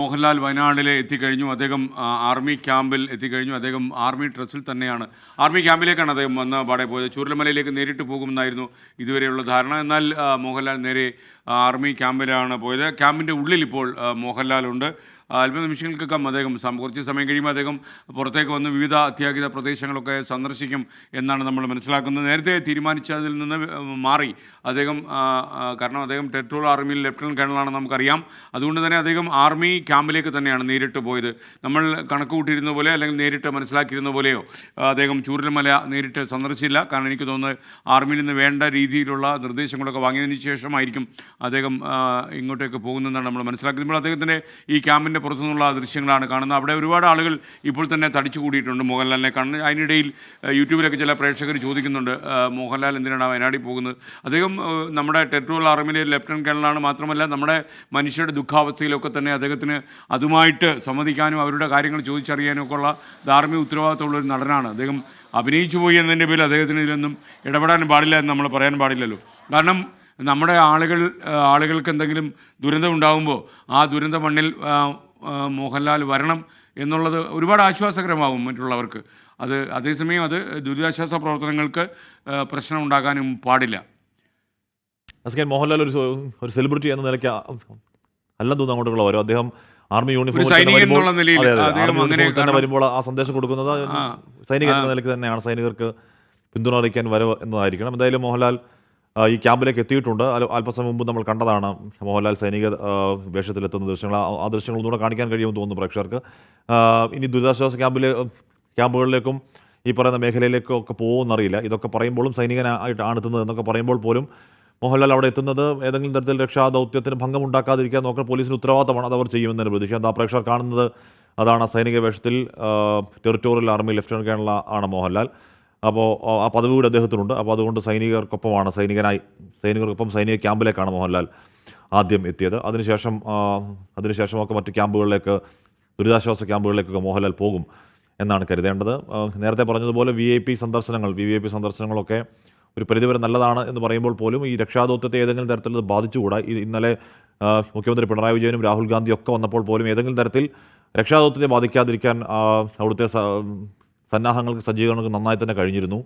മോഹൻലാൽ വയനാട്ടിൽ എത്തിക്കഴിഞ്ഞു. അദ്ദേഹം ആർമി ക്യാമ്പിൽ എത്തിക്കഴിഞ്ഞു. അദ്ദേഹം ആർമി ഡ്രസ്സിൽ തന്നെയാണ്. ആർമി ക്യാമ്പിലേക്കാണ് അദ്ദേഹം വന്ന പാടെ പോയത്. ചൂരൽമലയിലേക്ക് നേരിട്ട് പോകുമെന്നായിരുന്നു ഇതുവരെയുള്ള ധാരണ. എന്നാൽ മോഹൻലാൽ നേരെ ആർമി ക്യാമ്പിലാണ് പോയത്. ക്യാമ്പിന്റെ ഉള്ളിൽ ഇപ്പോൾ മോഹൻലാലുണ്ട് അല്പ നിമിഷങ്ങൾക്കൊക്കെ അദ്ദേഹം കുറച്ച് സമയം കഴിയുമ്പോൾ അദ്ദേഹം പുറത്തേക്ക് വന്ന് വിവിധ അത്യാഹിത പ്രദേശങ്ങളൊക്കെ സന്ദർശിക്കും എന്നാണ് നമ്മൾ മനസ്സിലാക്കുന്നത്. നേരത്തെ തീരുമാനിച്ചതിൽ നിന്ന് മാറി. അദ്ദേഹം കാരണം അദ്ദേഹം ടെട്രോൾ ആർമിയിൽ ലെഫ്റ്റനന്റ് കേണലാണെന്ന് നമുക്കറിയാം. അതുകൊണ്ട് തന്നെ അദ്ദേഹം ആർമി ക്യാമ്പിലേക്ക് തന്നെയാണ് നേരിട്ട് പോയത്. നമ്മൾ കണക്ക് കൂട്ടിയിരുന്ന പോലെ അല്ലെങ്കിൽ നേരിട്ട് മനസ്സിലാക്കിയിരുന്ന പോലെയോ അദ്ദേഹം ചൂരൽമല നേരിട്ട് സന്ദർശിച്ചില്ല. കാരണം എനിക്ക് തോന്നുന്നത് ആർമിയിൽ നിന്ന് വേണ്ട രീതിയിലുള്ള നിർദ്ദേശങ്ങളൊക്കെ വാങ്ങിയതിന് ശേഷമായിരിക്കും അദ്ദേഹം ഇങ്ങോട്ടേക്ക് പോകുന്നതെന്നാണ് നമ്മൾ മനസ്സിലാക്കുന്നത്. ഇപ്പോൾ അദ്ദേഹത്തിന്റെ ഈ ക്യാമ്പിന്റെ പുറത്തുനിന്നുള്ള ദൃശ്യങ്ങളാണ് കാണുന്നത്. അവിടെ ഒരുപാട് ആളുകൾ ഇപ്പോൾ തന്നെ തടിച്ചു കൂടിയിട്ടുണ്ട് മോഹൻലാലിനെ കാണുന്നത്. അതിനിടയിൽ യൂട്യൂബിലൊക്കെ ചില പ്രേക്ഷകർ ചോദിക്കുന്നുണ്ട് മോഹൻലാൽ എന്തിനാണ് വയനാട്ടിൽ പോകുന്നത്? അദ്ദേഹം നമ്മുടെ ടെട്രോൾ ആർമിയിലെ ലെഫ്റ്റനന്റ് കേണലാണ് മാത്രമല്ല നമ്മുടെ മനുഷ്യരുടെ ദുഃഖാവസ്ഥയിലൊക്കെ തന്നെ അദ്ദേഹത്തിന് അതുമായിട്ട് സംവദിക്കാനും അവരുടെ കാര്യങ്ങൾ ചോദിച്ചറിയാനും ഒക്കെ ഉള്ള ധാർമ്മിക ഉത്തരവാദിത്തമുള്ള ഒരു നടനാണ്. അദ്ദേഹം അഭിനയിച്ചു പോയി എന്നതിന്റെ പേരിൽ അദ്ദേഹത്തിന് ഇതിലൊന്നും ഇടപെടാൻ പാടില്ല എന്ന് നമ്മൾ പറയാൻ പാടില്ലല്ലോ. കാരണം നമ്മുടെ ആളുകൾ ആളുകൾക്ക് എന്തെങ്കിലും ദുരന്തം ഉണ്ടാകുമ്പോൾ ആ ദുരന്ത മണ്ണിൽ മോഹൻലാൽ വരണം എന്നുള്ളത് ഒരുപാട് ആശ്വാസകരമാകും മറ്റുള്ളവർക്ക്. അത് അതേസമയം അത് ദുരിതാശ്വാസ പ്രവർത്തനങ്ങൾക്ക് പ്രശ്നം ഉണ്ടാക്കാനും പാടില്ല. മോഹൻലാൽ ഒരു ഒരു സെലിബ്രിറ്റി എന്ന നിലയ്ക്ക് അല്ല അല്ലെന്ന് തോന്നുന്നു അങ്ങോട്ടുള്ള വരും. അദ്ദേഹം ആർമി യൂണിഫോം തന്നെ വരുമ്പോൾ ആ സന്ദേശം കൊടുക്കുന്നത് സൈനിക എന്ന നിലയ്ക്ക് തന്നെയാണ്. സൈനികർക്ക് പിന്തുണ അറിയിക്കാൻ വരവ് എന്നതായിരിക്കണം. എന്തായാലും മോഹൻലാൽ ഈ ക്യാമ്പിലേക്ക് എത്തിയിട്ടുണ്ട്. അല്പസമയം മുമ്പ് നമ്മൾ കണ്ടതാണ് മോഹൻലാൽ സൈനിക വേഷത്തിലെത്തുന്ന ദൃശ്യങ്ങൾ. ആ- ദൃശ്യങ്ങൾ ഒന്നുകൂടെ കാണിക്കാൻ കഴിയുമെന്ന് തോന്നുന്നു പ്രേക്ഷകർക്ക്. ഇനി ദുരിതാശ്വാസ ക്യാമ്പിലെ ക്യാമ്പുകളിലേക്കും ഈ പറയുന്ന മേഖലയിലേക്കും ഒക്കെ പോകുമെന്നറിയില്ല. ഇതൊക്കെ പറയുമ്പോഴും സൈനികനായിട്ട് ആണ് എത്തുന്നത് എന്നൊക്കെ പറയുമ്പോൾ പോലും മോഹൻലാൽ അവിടെ എത്തുന്നത് ഏതെങ്കിലും തരത്തിൽ രക്ഷാ ദൗത്യത്തിന് ഭംഗമുണ്ടാക്കാതിരിക്കാൻ നോക്കാൻ പോലീസിന് ഉത്തരവാദിത്തമാണ് അത് അവർ ചെയ്യുമെന്നതിന് പ്രതീക്ഷ. എന്താ പ്രേക്ഷകർ കാണുന്നത്? അതാണ് സൈനിക വേഷത്തിൽ ടെറിട്ടോറിയൽ ആർമി ലെഫ്റ്റനന്റ് കേണൽ ആണ് മോഹൻലാൽ. അപ്പോൾ ആ പദവി കൂടി അദ്ദേഹത്തിനുണ്ട്. അപ്പോൾ അതുകൊണ്ട് സൈനികർക്കൊപ്പമാണ് സൈനികനായി സൈനികർക്കൊപ്പം സൈനിക ക്യാമ്പിലേക്കാണ് മോഹൻലാൽ ആദ്യം എത്തിയത്. അതിനുശേഷം അതിനുശേഷമൊക്കെ മറ്റ് ക്യാമ്പുകളിലേക്ക് ദുരിതാശ്വാസ ക്യാമ്പുകളിലേക്കൊക്കെ മോഹൻലാൽ പോകും എന്നാണ് കരുതേണ്ടത്. നേരത്തെ പറഞ്ഞതുപോലെ വി ഐ പി സന്ദർശനങ്ങൾ വി ഐ പി സന്ദർശനങ്ങളൊക്കെ ഒരു പരിധിവരെ നല്ലതാണ് എന്ന് പറയുമ്പോൾ പോലും ഈ രക്ഷാദൗത്യത്തെ ഏതെങ്കിലും തരത്തിൽ ഇത് ബാധിച്ചുകൂടാ? ഇന്നലെ മുഖ്യമന്ത്രി പിണറായി വിജയനും രാഹുൽ ഗാന്ധിയും ഒക്കെ വന്നപ്പോൾ പോലും ഏതെങ്കിലും തരത്തിൽ രക്ഷാദൗത്യത്തെ ബാധിക്കാതിരിക്കാൻ അവിടുത്തെ സന്നാഹങ്ങൾക്ക് സജ്ജീകരണങ്ങൾക്ക് നന്നായി തന്നെ കഴിഞ്ഞിരുന്നു.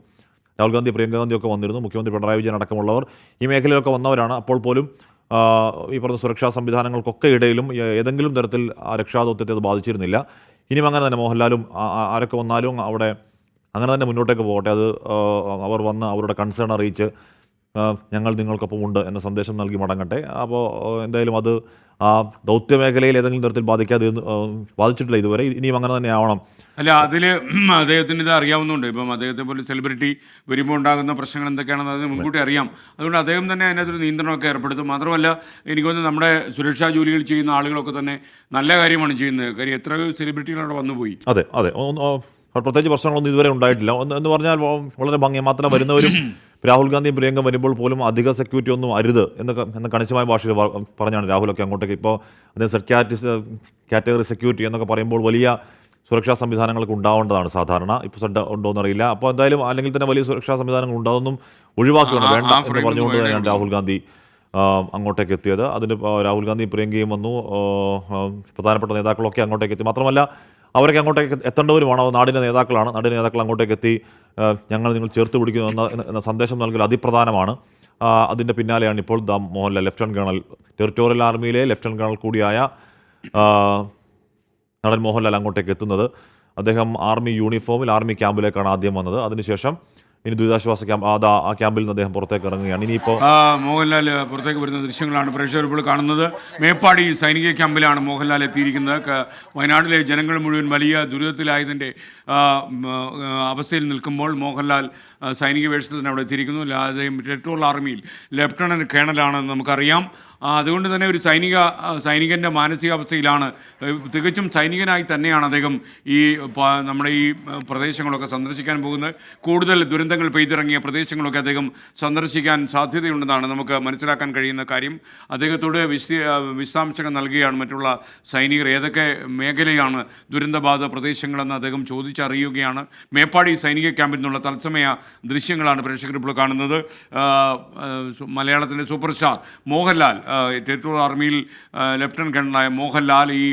രാഹുൽ ഗാന്ധി പ്രിയങ്ക ഒക്കെ വന്നിരുന്നു. മുഖ്യമന്ത്രി പിണറായി വിജയൻ അടക്കമുള്ളവർ. ഈ മേഖലയിലൊക്കെ വന്നവരാണ്. അപ്പോൾ പോലും ഈ പറഞ്ഞ സുരക്ഷാ സംവിധാനങ്ങൾക്കൊക്കെ ഇടയിലും ഏതെങ്കിലും തരത്തിൽ രക്ഷാദൗത്യത്തെ അത് ബാധിച്ചിരുന്നില്ല. ഇനിയും അങ്ങനെ തന്നെ മോഹൻലാലും ആരൊക്കെ വന്നാലും അവിടെ അങ്ങനെ തന്നെ മുന്നോട്ടേക്ക് പോകട്ടെ. അത് അവർ വന്ന് അവരുടെ കൺസേൺ അറിയിച്ച് ഞങ്ങൾ നിങ്ങൾക്കൊപ്പം ഉണ്ട് എന്ന സന്ദേശം നൽകി മടങ്ങട്ടെ. അപ്പോൾ എന്തായാലും അത് ആ ദൗത്യ മേഖലയിൽ ഏതെങ്കിലും തരത്തിൽ ബാധിക്കാതെ ബാധിച്ചിട്ടില്ല ഇതുവരെ. ഇനിയും അങ്ങനെ തന്നെ ആവണം. അല്ല അതിൽ അദ്ദേഹത്തിന് ഇത് അറിയാവുന്നുണ്ട് ഇപ്പം അദ്ദേഹത്തെ പോലെ സെലിബ്രിറ്റി വരുമ്പോൾ ഉണ്ടാകുന്ന പ്രശ്നങ്ങൾ എന്തൊക്കെയാണെന്ന് അതിന് മുൻകൂട്ടി അറിയാം. അതുകൊണ്ട് അദ്ദേഹം തന്നെ അതിനകത്തൊരു നിയന്ത്രണമൊക്കെ ഏർപ്പെടുത്തും. മാത്രമല്ല എനിക്ക് തോന്നുന്നു നമ്മുടെ സുരക്ഷാ ജോലികൾ ചെയ്യുന്ന ആളുകളൊക്കെ തന്നെ നല്ല കാര്യമാണ് ചെയ്യുന്നത്. കാര്യം എത്രയോ സെലിബ്രിറ്റികൾ അവിടെ വന്നുപോയി. അതെ അതെ. പ്രത്യേകിച്ച് പ്രശ്നങ്ങളൊന്നും ഇതുവരെ ഉണ്ടായിട്ടില്ല. എന്ന് പറഞ്ഞാൽ വളരെ ഭംഗി. മാത്രം വരുന്നവരും രാഹുൽ ഗാന്ധിയും പ്രിയങ്ക വരുമ്പോൾ പോലും അധിക സെക്യൂരിറ്റി ഒന്നും അരുത് എന്നൊക്കെ എന്ന കണിശമായ ഭാഷയിൽ പറഞ്ഞാണ് രാഹുലൊക്കെ അങ്ങോട്ടേക്ക്. ഇപ്പോൾ അതിന് സെക്യൂരിറ്റി കാറ്റഗറി കാറ്റഗറി സെക്യൂരിറ്റി എന്നൊക്കെ പറയുമ്പോൾ വലിയ സുരക്ഷാ സംവിധാനങ്ങളൊക്കെ ഉണ്ടാവേണ്ടതാണ് സാധാരണ. ഇപ്പോൾ സെഡ് ഉണ്ടോ എന്നറിയില്ല. അപ്പോൾ എന്തായാലും അല്ലെങ്കിൽ തന്നെ വലിയ സുരക്ഷാ സംവിധാനങ്ങൾ ഉണ്ടാവുന്നതും ഒഴിവാക്കുകയാണ് വേണ്ട എന്ന് പറഞ്ഞുകൊണ്ട് തന്നെയാണ് രാഹുൽ ഗാന്ധി അങ്ങോട്ടേക്ക് എത്തിയത്. അതിന് രാഹുൽ ഗാന്ധി പ്രിയങ്കയും വന്നു. പ്രധാനപ്പെട്ട നേതാക്കളൊക്കെ അങ്ങോട്ടേക്ക് എത്തി. മാത്രമല്ല അവരൊക്കെ അങ്ങോട്ടേക്ക് എത്തേണ്ടവരുമാണ്. നാടിന്റെ നേതാക്കളാണ്. നാടിന്റെ നേതാക്കൾ അങ്ങോട്ടേക്ക് എത്തി ഞങ്ങൾ നിങ്ങൾ ചേർത്ത് പിടിക്കുന്നു എന്ന എന്ന- സന്ദേശം നൽകൽ അതിപ്രധാനമാണ്. അതിന്റെ പിന്നാലെയാണ് ഇപ്പോൾ ദാം മോഹൻലാൽ ലെഫ്റ്റനന്റ് കേണൽ. ടെറിറ്റോറിയൽ ആർമിയിലെ ലെഫ്റ്റനന്റ് കേണൽ കൂടിയായ നടൻ മോഹൻലാൽ അങ്ങോട്ടേക്ക് എത്തുന്നത്. അദ്ദേഹം ആർമി യൂണിഫോമിൽ ആർമി ക്യാമ്പിലേക്കാണ് ആദ്യം വന്നത്. അതിനുശേഷം ഇനി ദുരിതാശ്വാസ ക്യാമ്പ് അതാ ആ ക്യാമ്പിൽ നിന്ന് അദ്ദേഹം പുറത്തേക്ക് ഇറങ്ങുകയാണ്. ഇനിയിപ്പോൾ മോഹൻലാൽ പുറത്തേക്ക് വരുന്ന ദൃശ്യങ്ങളാണ് പ്രേക്ഷകർ ഇപ്പോൾ കാണുന്നത്. മേപ്പാടി സൈനിക ക്യാമ്പിലാണ് മോഹൻലാൽ എത്തിയിരിക്കുന്നത്. വയനാട്ടിലെ ജനങ്ങൾ മുഴുവൻ വലിയ ദുരിതത്തിലായതിന്റെ അവസ്ഥയിൽ നിൽക്കുമ്പോൾ മോഹൻലാൽ സൈനിക വേഷത്തിൽ തന്നെ അവിടെ എത്തിയിരിക്കുന്നു. അല്ലാതെ പെട്രോൾ ആർമിയിൽ ലെഫ്റ്റനന്റ് കേണലാണെന്ന് നമുക്കറിയാം. അതുകൊണ്ട് തന്നെ ഒരു സൈനിക സൈനികന്റെ മാനസികാവസ്ഥയിലാണ്. തികച്ചും സൈനികനായി തന്നെയാണ് അദ്ദേഹം ഈ നമ്മുടെ ഈ പ്രദേശങ്ങളൊക്കെ സന്ദർശിക്കാൻ പോകുന്നത്. കൂടുതൽ ദുരന്തങ്ങൾ പെയ്തിറങ്ങിയ പ്രദേശങ്ങളൊക്കെ അദ്ദേഹം സന്ദർശിക്കാൻ സാധ്യതയുണ്ടെന്നാണ് നമുക്ക് മനസ്സിലാക്കാൻ കഴിയുന്ന കാര്യം. അദ്ദേഹത്തോട് വിശ വിശദാംശങ്ങൾ നൽകുകയാണ് മറ്റുള്ള സൈനികർ. ഏതൊക്കെ മേഖലയാണ് ദുരന്തബാധ പ്രദേശങ്ങളെന്ന് അദ്ദേഹം ചോദിച്ചറിയുകയാണ്. മേപ്പാടി സൈനിക ക്യാമ്പിൽ നിന്നുള്ള തത്സമയ ദൃശ്യങ്ങളാണ് പ്രേക്ഷകർ ഇപ്പോൾ കാണുന്നത്. മലയാളത്തിന്റെ സൂപ്പർ സ്റ്റാർ മോഹൻലാൽ ടെറിട്ടോറിയൽ ആർമിയിൽ ലഫ്റ്റനന്റ് കേണലായ മോഹൻലാൽ ഈ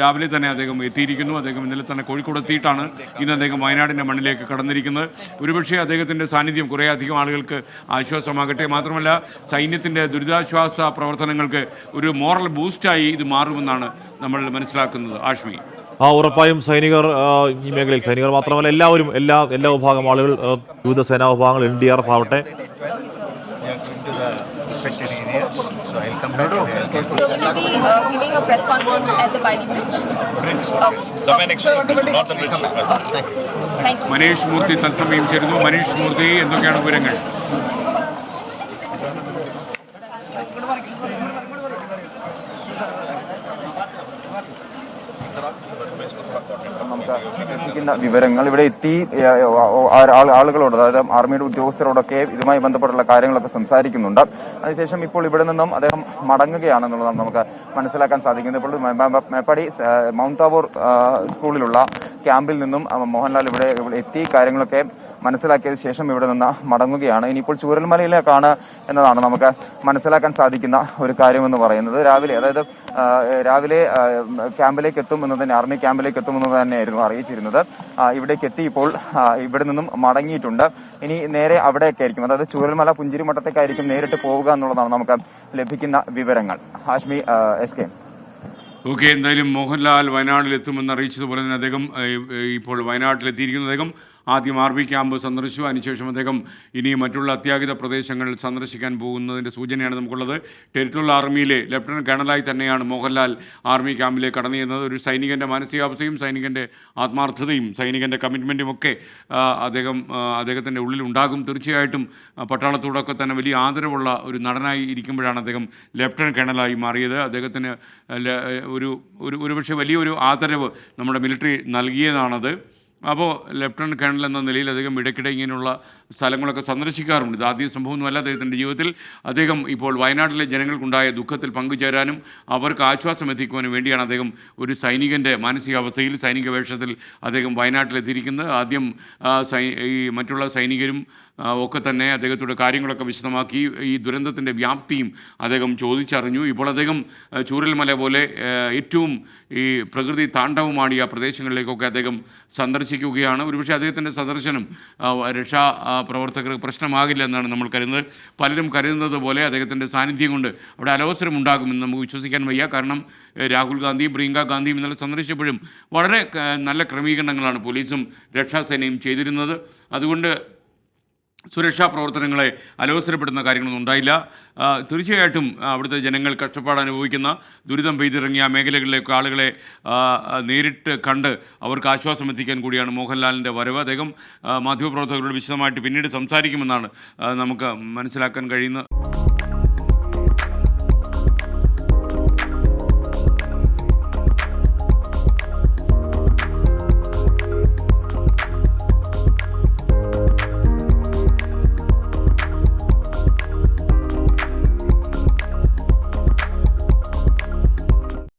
രാവിലെ തന്നെ അദ്ദേഹം എത്തിയിരിക്കുന്നു. അദ്ദേഹം ഇന്നലെ തന്നെ കോഴിക്കോട് എത്തിയിട്ടാണ് ഇന്ന് അദ്ദേഹം വയനാടിന്റെ മണ്ണിലേക്ക് കടന്നിരിക്കുന്നത്. ഒരുപക്ഷെ അദ്ദേഹത്തിന്റെ സാന്നിധ്യം കുറേയധികം ആളുകൾക്ക് ആശ്വാസമാകട്ടെ. മാത്രമല്ല സൈന്യത്തിന്റെ ദുരിതാശ്വാസ പ്രവർത്തനങ്ങൾക്ക് ഒരു മോറൽ ബൂസ്റ്റായി ഇത് മാറുമെന്നാണ് നമ്മൾ മനസ്സിലാക്കുന്നത്. ആഷ്മി. ആ ഉറപ്പായും സൈനികർ ഈ മേഖലയിൽ സൈനികർ മാത്രമല്ല എല്ലാവരും എല്ലാ എല്ലാ വിഭാഗം ആളുകൾ വിവിധ സേനാ വിഭാഗങ്ങൾ എൻ ഡി ആർ എഫ് ആവട്ടെ. So will you be uh, giving a press conference at the Bali Bridge? Okay. Thank you. Manish Murthy തത്സമയം ചേരുന്നു മനീഷ് മൂർത്തി എന്തൊക്കെയാണ് വിവരങ്ങൾ നമുക്ക് ലഭിക്കുന്ന വിവരങ്ങൾ ഇവിടെ എത്തി ആളുകളോട് അതായത് ആർമിയുടെ ഉദ്യോഗസ്ഥരോടൊക്കെ ഇതുമായി ബന്ധപ്പെട്ടുള്ള കാര്യങ്ങളൊക്കെ സംസാരിക്കുന്നുണ്ട്. അതിനുശേഷം ഇപ്പോൾ ഇവിടെ നിന്നും അദ്ദേഹം മടങ്ങുകയാണെന്നുള്ളതാണ് നമുക്ക് മനസ്സിലാക്കാൻ സാധിക്കുന്നത് ഇപ്പോൾ മേപ്പാടി മൗണ്ട് താവൂർ സ്കൂളിലുള്ള ക്യാമ്പിൽ നിന്നും മോഹൻലാൽ ഇവിടെ എത്തി. കാര്യങ്ങളൊക്കെ മനസ്സിലാക്കിയതിനു ശേഷം ഇവിടെ നിന്ന് മടങ്ങുകയാണ്. ഇനിയിപ്പോൾ ചൂരൽമലയിലേക്കാണ് എന്നതാണ് നമുക്ക് മനസ്സിലാക്കാൻ സാധിക്കുന്ന ഒരു കാര്യമെന്ന് പറയുന്നത്. രാവിലെ അതായത് രാവിലെ ക്യാമ്പിലേക്ക് എത്തും എന്ന് തന്നെ ആർമി ക്യാമ്പിലേക്ക് എത്തുമെന്ന് തന്നെയായിരുന്നു അറിയിച്ചിരുന്നത്. ഇവിടേക്ക് എത്തി ഇപ്പോൾ ഇവിടെ നിന്നും മടങ്ങിയിട്ടുണ്ട്. ഇനി നേരെ അവിടെയൊക്കെ ആയിരിക്കും അതായത് ചൂരൽമല പുഞ്ചിരിമട്ടത്തേക്കായിരിക്കും നേരിട്ട് പോവുക എന്നുള്ളതാണ് നമുക്ക് ലഭിക്കുന്ന വിവരങ്ങൾ. Hashmi S K. ഓക്കെ എന്തായാലും മോഹൻലാൽ വയനാട്ടിൽ എത്തുമെന്ന് അറിയിച്ചതുപോലെ തന്നെ അദ്ദേഹം ഇപ്പോൾ വയനാട്ടിലെത്തിയിരിക്കുന്നു. അദ്ദേഹം ആദ്യം ആർ ബി ക്യാമ്പ് സന്ദർശിച്ചു. അതിനുശേഷം അദ്ദേഹം ഇനി മറ്റുള്ള അത്യാഹിത പ്രദേശങ്ങൾ സന്ദർശിക്കാൻ പോകുന്നതിന്റെ സൂചനയാണ് നമുക്കുള്ളത്. ടെറിട്ടോറിയൽ ആർമിയിലെ ലഫ്റ്റനന്റ് കേണലായി തന്നെയാണ് മോഹൻലാൽ ആർമി ക്യാമ്പിലേക്ക് കടന്നു ചെയ്യുന്നത് ഒരു സൈനികന്റെ മാനസികാവസ്ഥയും സൈനികന്റെ ആത്മാർത്ഥതയും സൈനികന്റെ കമ്മിറ്റ്മെന്റും ഒക്കെ അദ്ദേഹം അദ്ദേഹത്തിന്റെ ഉള്ളിൽ ഉണ്ടാകും. തീർച്ചയായിട്ടും പട്ടാളത്തോടൊക്കെ തന്നെ വലിയ ആദരവുള്ള ഒരു നടനായി ഇരിക്കുമ്പോഴാണ് അദ്ദേഹം ലഫ്റ്റനന്റ് കേണലായി മാറിയത്. അദ്ദേഹത്തിന് ഒരു ഒരു ഒരുപക്ഷെ വലിയൊരു ആദരവ് നമ്മുടെ മിലിറ്ററി നൽകിയതാണത്. അപ്പോൾ ലെഫ്റ്റനന്റ് കേണൽ എന്ന നിലയിൽ അദ്ദേഹം ഇടയ്ക്കിടെ ഇങ്ങനെയുള്ള സ്ഥലങ്ങളൊക്കെ സന്ദർശിക്കാറുണ്ട് ഇത് ആദ്യ സംഭവമൊന്നുമല്ല അദ്ദേഹത്തിന്റെ ജീവിതത്തിൽ. അദ്ദേഹം ഇപ്പോൾ വയനാട്ടിലെ ജനങ്ങൾക്കുണ്ടായ ദുഃഖത്തിൽ പങ്കുചേരാനും അവർക്ക് ആശ്വാസം എത്തിക്കുവാനും വേണ്ടിയാണ് അദ്ദേഹം ഒരു സൈനികന്റെ മാനസികാവസ്ഥയിൽ സൈനിക വേഷത്തിൽ അദ്ദേഹം വയനാട്ടിലെത്തിയിരിക്കുന്നത്. ആദ്യം സൈ ഈ മറ്റുള്ള സൈനികരും ഒക്കെ തന്നെ അദ്ദേഹത്തോട് കാര്യങ്ങളൊക്കെ വിശദമാക്കി ഈ ദുരന്തത്തിന്റെ വ്യാപ്തിയും അദ്ദേഹം ചോദിച്ചറിഞ്ഞു. ഇപ്പോൾ അദ്ദേഹം ചൂരൽമല പോലെ ഏറ്റവും ഈ പ്രകൃതി താണ്ഡവമാടിയ പ്രദേശങ്ങളിലേക്കൊക്കെ അദ്ദേഹം സന്ദർശിക്കുകയാണ്. ഒരുപക്ഷെ അദ്ദേഹത്തിന്റെ സന്ദർശനം രക്ഷാ പ്രവർത്തകർക്ക് പ്രശ്നമാകില്ല എന്നാണ് നമ്മൾ കരുതുന്നത്. പലരും കരുതുന്നത് പോലെ അദ്ദേഹത്തിന്റെ സാന്നിധ്യം കൊണ്ട് അവിടെ അലോസരം ഉണ്ടാകുമെന്ന് നമുക്ക് വിശ്വസിക്കാൻ വയ്യ. കാരണം രാഹുൽ ഗാന്ധിയും പ്രിയങ്ക ഗാന്ധിയും ഇന്നലെ സന്ദർശിച്ചപ്പോഴും വളരെ നല്ല ക്രമീകരണങ്ങളാണ് പോലീസും രക്ഷാസേനയും ചെയ്തിരുന്നത്. അതുകൊണ്ട് സുരക്ഷാ പ്രവർത്തനങ്ങളെ അലോസരപ്പെടുന്ന കാര്യങ്ങളൊന്നും ഉണ്ടായില്ല. തീർച്ചയായിട്ടും അവിടുത്തെ ജനങ്ങൾ കഷ്ടപ്പാട് അനുഭവിക്കുന്ന ദുരിതം പെയ്തിറങ്ങിയ മേഖലകളിലേക്ക് ആളുകളെ നേരിട്ട് കണ്ട് അവർക്ക് ആശ്വാസം എത്തിക്കാൻ കൂടിയാണ് മോഹൻലാലിന്റെ വരവ്. അദ്ദേഹം മാധ്യമപ്രവർത്തകരോട് വിശദമായിട്ട് പിന്നീട് സംസാരിക്കുമെന്നാണ് നമുക്ക് മനസ്സിലാക്കാൻ കഴിയുന്നത്.